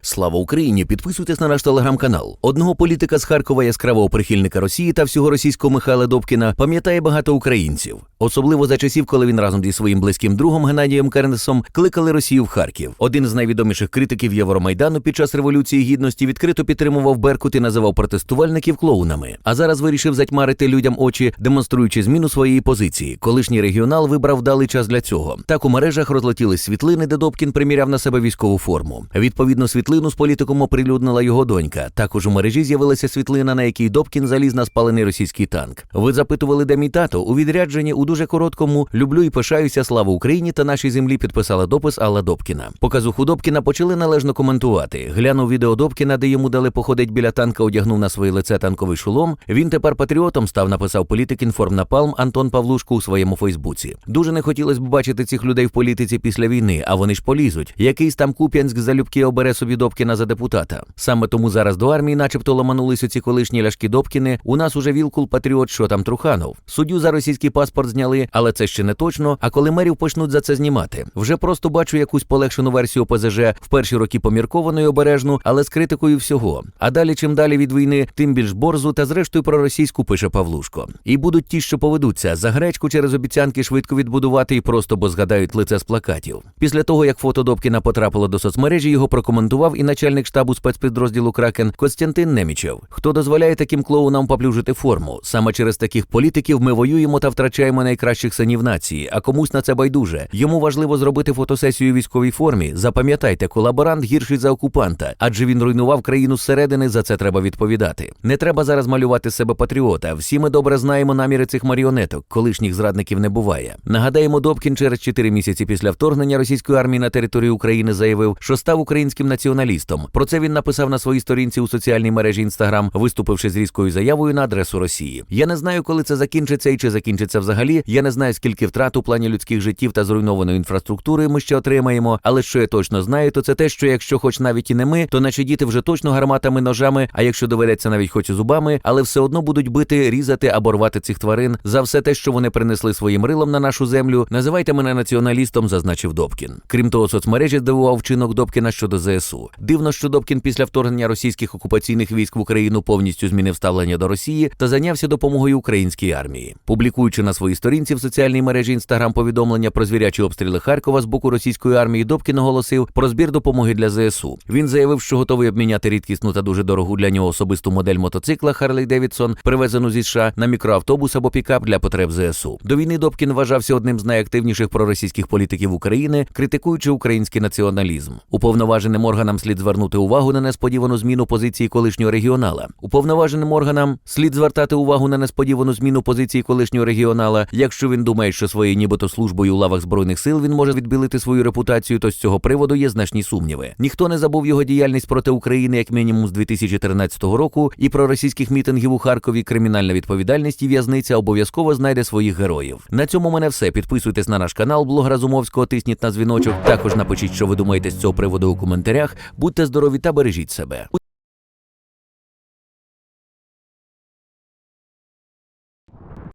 Слава Україні! Підписуйтесь на наш телеграм-канал. Одного політика з Харкова, яскравого прихильника Росії та всього російського Михайла Добкіна пам'ятає багато українців, особливо за часів, коли він разом зі своїм близьким другом Геннадієм Кернесом кликали Росію в Харків. Один з найвідоміших критиків Євромайдану під час революції гідності відкрито підтримував Беркут і називав протестувальників клоунами. А зараз вирішив затьмарити людям очі, демонструючи зміну своєї позиції. Колишній регіонал вибрав вдалий час для цього. Так у мережах розлетілись світлини, де Добкін приміряв на себе військову форму. Відповідно, світлину з політиком оприлюднила його донька. Також у мережі з'явилася світлина, на якій Добкін заліз на спалений російський танк. Ви запитували, де мій тато? У відрядженні у дуже короткому люблю і пишаюся. Слава Україні та нашій землі підписала допис Алла Добкіна. Показуху Добкіна почали належно коментувати. Глянув відео Добкіна, де йому дали походить біля танка, одягнув на своє лице танковий шолом. Він тепер патріотом став, написав політик інформнапалм Антон Павлушко у своєму Фейсбуці. Дуже не хотілося б бачити цих людей в політиці після війни, а вони ж полізуть. Якийсь там Куп'янськ залюбки обере собі Добкіна за депутата. Саме тому зараз до армії, начебто, ламанулись оці колишні ляшки Добкіни. У нас уже вілкул патріот, що там Труханов. Суддю за російський паспорт зняли, але це ще не точно. А коли мерів почнуть за це знімати, вже просто бачу якусь полегшену версію ОПЗЖ в перші роки помірковану і обережну, але з критикою всього. А далі, чим далі від війни, тим більш борзу та зрештою проросійську пише Павлушко. І будуть ті, що поведуться за гречку через обіцянки швидко відбудувати і просто бо згадають лице з плакатів. Після того як фото Добкіна потрапило до соцмережі, його прокоментував і начальник штабу спецпідрозділу Кракен Костянтин Немічев. Хто дозволяє таким клоунам поплюжити форму? Саме через таких політиків ми воюємо та втрачаємо найкращих синів нації. А комусь на це байдуже. Йому важливо зробити фотосесію військовій формі. Запам'ятайте, колаборант гірший за окупанта, адже він руйнував країну зсередини. За це треба відповідати. Не треба зараз малювати себе патріота. Всі ми добре знаємо наміри цих маріонеток. Колишніх зрадників не буває. Нагадаємо, Добкін через 4 місяці після вторгнення російської армії на територію України заявив, що став українським націоналістом. Про це він написав на своїй сторінці у соціальній мережі Інстаграм, виступивши з різкою заявою на адресу Росії. Я не знаю, коли це закінчиться і чи закінчиться взагалі. Я не знаю, скільки втрат у плані людських життів та зруйнованої інфраструктури ми ще отримаємо. Але що я точно знаю, то це те, що якщо хоч навіть і не ми, то наші діти вже точно гарматами, ножами, а якщо доведеться навіть хоч і зубами, але все одно будуть бити, різати або рвати цих тварин за все те, що вони принесли своїм рилом на нашу землю. Називайте мене націоналістом, зазначив Добкін. Крім того, соцмережі здивував вчинок Добкіна щодо ЗСУ. Дивно, що Добкін після вторгнення російських окупаційних військ в Україну повністю змінив ставлення до Росії та зайнявся допомогою українській армії. Публікуючи на своїй сторінці в соціальній мережі Інстаграм повідомлення про звірячі обстріли Харкова з боку російської армії, Добкін оголосив про збір допомоги для ЗСУ. Він заявив, що готовий обміняти рідкісну та дуже дорогу для нього особисту модель мотоцикла Харлей Девідсон, привезену зі США на мікроавтобус або пікап для потреб ЗСУ. До війни Добкін вважався одним з найактивніших проросійських політиків України, критикуючи український націоналізм. Уповноваженим органам слід звернути увагу на несподівану зміну позиції колишнього регіонала. Уповноваженим органам слід звертати увагу на несподівану зміну позиції колишнього регіонала. Якщо він думає, що своєю нібито службою у лавах збройних сил він може відбілити свою репутацію, то з цього приводу є значні сумніви. Ніхто не забув його діяльність проти України як мінімум з 2013 року, і про російських мітингів у Харкові кримінальна відповідальність і в'язниця обов'язково знайде своїх героїв. На цьому мене все. Підписуйтесь на наш канал, блог Разумовського, тисніть на дзвіночок. Також напишіть, що ви думаєте з цього приводу у коментарях. Будьте здорові та бережіть себе.